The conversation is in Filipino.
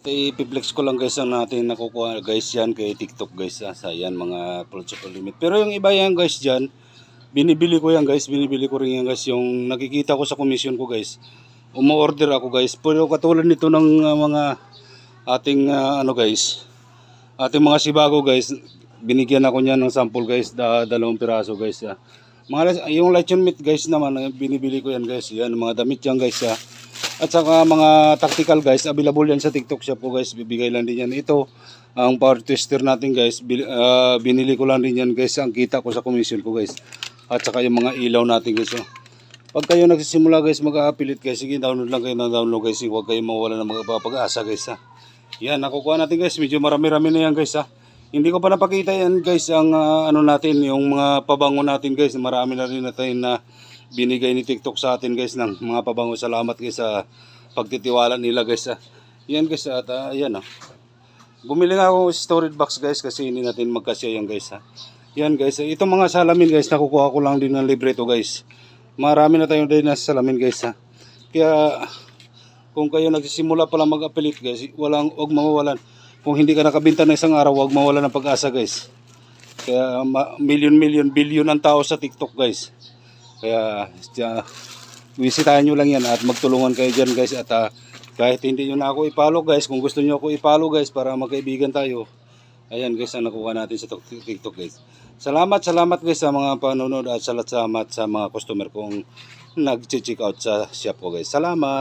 At ipiplex ko lang guys ang natin nakukuha guys yan kay TikTok guys ah, yan mga protocol limit. Pero yung iba yan guys dyan, binibili ko yan guys, binibili ko rin yan guys yung nakikita ko sa commission ko guys. Umu-order ako guys. Pero katulad nito ng ah, mga ating ah, ano guys, ating mga sibago guys, binigyan ako niyan ng sample guys, da, dalawang piraso guys. ah. Mga, yung lechon meat guys naman, binibili ko yan guys. Yan, mga damit yan guys. ah. At saka mga tactical guys, available yan sa TikTok shop ko guys. Bibigay lang din yan. Ito, ang power twister natin guys. Ah, binili ko lang din yan guys. Ang kita ko sa commission ko guys. At saka yung mga ilaw natin guys. Oh. Pag kayo nagsisimula guys, mag-a-affiliate guys. Sige, download lang kayo ng download guys. Huwag kayo mawala ng mga pag-asa guys ha. Yan, nakukuha natin guys. Medyo marami-rami na yan guys ha. Hindi ko pa napakita yan guys ang ah, ano natin, yung mga pabango natin guys. Marami na rin natin na binigay ni TikTok sa atin guys ng mga pabango. Salamat guys sa pagtitiwala nila guys ha. Yan guys at ah, yan ha. Bumili nga ako storage box guys kasi hindi natin magkasya yan guys ha. Yan guys, itong mga salamin guys nakukuha ko lang din ng libre to guys. Marami na tayong din na salamin guys ha. Kaya kung kayo nagsisimula pa lang mag-affiliate guys, walang wag mawawalan. Kung hindi ka nakabenta ng isang araw, wag mawalan ng pag-asa guys. Kaya million million billion ang tao sa TikTok guys. Kaya uh, bisitahin nyo lang yan at magtulungan kayo dyan guys at ah, kahit hindi nyo na ako ipalo guys, kung gusto nyo ako ipalo guys para magkaibigan tayo, ayan guys ang nakuha natin sa Tok- TikTok guys. Salamat, salamat guys sa mga panonood at salamat sa mga customer kong nag-check out sa shop ko guys. Salamat!